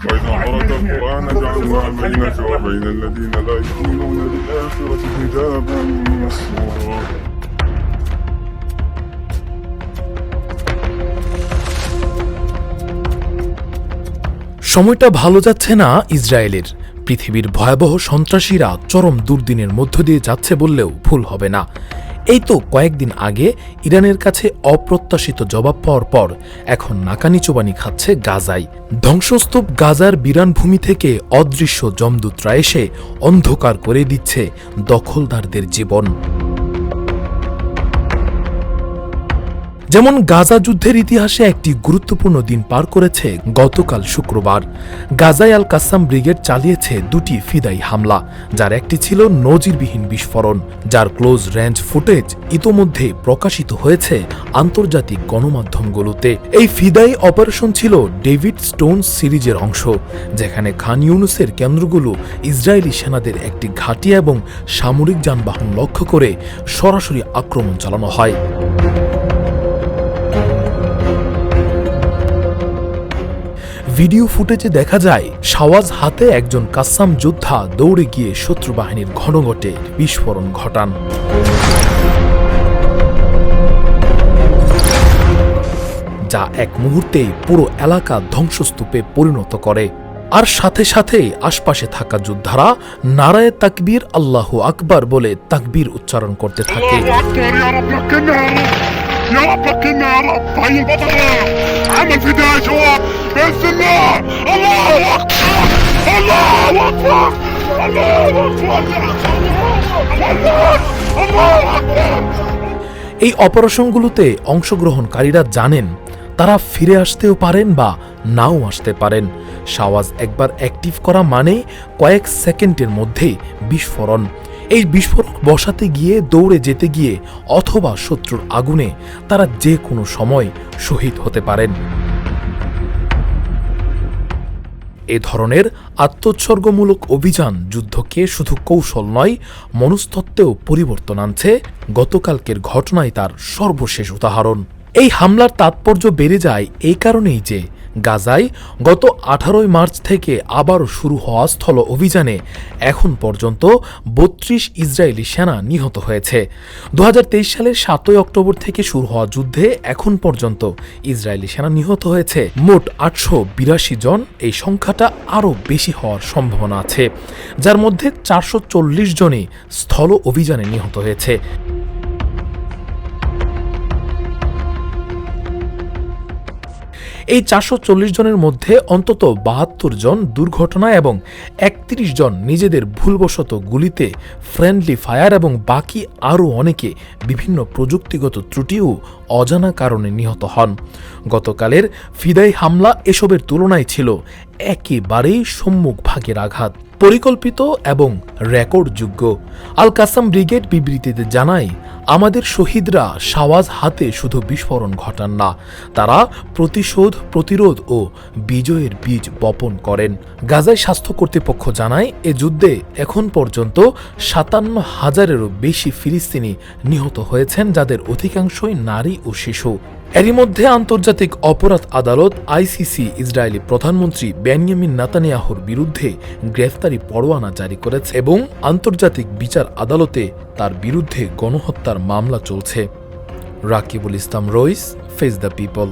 وإذا قرأت القرآن جعلنا بينك وبين الذين لا يؤمنون بالآخرة حجابا مستورا সময়টা ভালো যাচ্ছে না ইসরায়েলের পৃথিবীর ভয়াবহ সন্ত্রাসীরা চরম দুর্দিনের মধ্য দিয়ে যাচ্ছে বললেও ভুল হবে না এই তো কয়েকদিন আগে ইরানের কাছে অপ্রত্যাশিত জবাব পাওয়ার পর এখন নাকানি চোবানি খাচ্ছে গাজাই ধ্বংসস্তূপ গাজার বিরান ভূমি থেকে অদৃশ্য জমদূতরা এসে অন্ধকার করে দিচ্ছে দখলদারদের জীবন। যেমন গাজা যুদ্ধের ইতিহাসে একটি গুরুত্বপূর্ণ দিন পার করেছে গতকাল শুক্রবার। গাজায় আল কাসাম ব্রিগেড চালিয়েছে দুটি ফিদাই হামলা, যার একটি ছিল নজিরবিহীন বিস্ফোরণ, যার ক্লোজ রেঞ্জ ফুটেজ ইতোমধ্যে প্রকাশিত হয়েছে আন্তর্জাতিক গণমাধ্যমগুলোতে। এই ফিদাই অপারেশন ছিল ডেভিড স্টোন সিরিজের অংশ, যেখানে খান ইউনুসের কেন্দ্রগুলো ইসরায়েলি সেনাদের একটি ঘাঁটি এবং সামরিক যানবাহন লক্ষ্য করে সরাসরি আক্রমণ চালানো হয়। ভিডিও ফুটেজে দেখা যায় শাওয়াজ হাতে একজন কাসাম যোদ্ধা দৌড়ে গিয়ে শত্রু বাহিনীর ঘনঘটে বিস্ফোরণ ঘটান যা এক মুহূর্তেই পুরো এলাকা ধ্বংসস্তূপে পরিণত করে আর সাথে সাথে আশপাশে থাকা যোদ্ধারা নারায় তাকবীর আল্লাহ আকবার বলে তাকবীর উচ্চারণ করতে থাকে الله أكبر يا رب لك النار يا رب لك النار يا رب هاي البطلة عمل فداء يا شباب Bismillah! Allahu Allah Allah Allah Allah Allah Allah এই অপারেশনগুলোতে অংশগ্রহণকারীরা জানেন তারা ফিরে আসতেও পারেন বা নাও আসতে পারেন শাওয়াজ একবার অ্যাক্টিভ করা মানে কয়েক সেকেন্ডের মধ্যে বিস্ফোরণ এই বিস্ফোরক বসাতে গিয়ে, দৌড়ে যেতে গিয়ে অথবা শত্রুর আগুনে তারা যে কোনো সময় শহীদ হতে পারেন এ ধরনের আত্মোৎসর্গমূলক অভিযান যুদ্ধকে শুধু কৌশল নয়, মনস্তত্ত্বেও পরিবর্তন আনছে। গতকালকের ঘটনায় তার সর্বশেষ উদাহরণ। এই হামলার তাৎপর্য বেড়ে যায় এই কারণেই যে গাজায় গত আঠারোই মার্চ থেকে আবারও শুরু হওয়া স্থল অভিযানে এখন পর্যন্ত বত্রিশ ইসরায়েলি সেনা নিহত হয়েছে। দু হাজার তেইশ সালের সাতই অক্টোবর থেকে শুরু হওয়া যুদ্ধে এখন পর্যন্ত ইসরায়েলি সেনা নিহত হয়েছে। মোট আটশো বিরাশি জন, এই সংখ্যাটা আরও বেশি হওয়ার সম্ভাবনা আছে, যার মধ্যে চারশো চল্লিশ জনই স্থল অভিযানে নিহত হয়েছে। এই চারশো চল্লিশ জনের মধ্যে অন্তত বাহাত্তর জন দুর্ঘটনা এবং একত্রিশ জন নিজেদের ভুলবশত গুলিতে ফ্রেন্ডলি ফায়ার এবং বাকি আরও অনেকে বিভিন্ন প্রযুক্তিগত ত্রুটিও অজানা কারণে নিহত হন। গতকালের ফিদাই হামলা এসবের তুলনায় ছিল একেবারেই সম্মুখ ভাগের আঘাত। পরিকল্পিত এবং রেকর্ডযোগ্য। আল কাসাম ব্রিগেড বিবৃতিতে জানায়, আমাদের শহীদরা সাওয়াজ হাতে শুধু বিস্ফোরণ ঘটান না, তারা প্রতিশোধ, প্রতিরোধ ও বিজয়ের বীজ বপন করেন। গাজায় স্বাস্থ্য কর্তৃপক্ষ জানায়, এ যুদ্ধে এখন পর্যন্ত সাতান্ন হাজারেরও বেশি ফিলিস্তিনি নিহত হয়েছেন, যাদের অধিকাংশই নারী ও শিশু। এরই মধ্যে আন্তর্জাতিক অপরাধ আদালত আইসিসি ইসরায়েলি প্রধানমন্ত্রী বেনিয়ামিন নাতানিয়াহুর বিরুদ্ধে গ্রেফতারি পরোয়ানা জারি করেছে এবং আন্তর্জাতিক বিচার আদালতে তার বিরুদ্ধে গণহত্যার মামলা চলছে। Rakibul Islam Rais face the people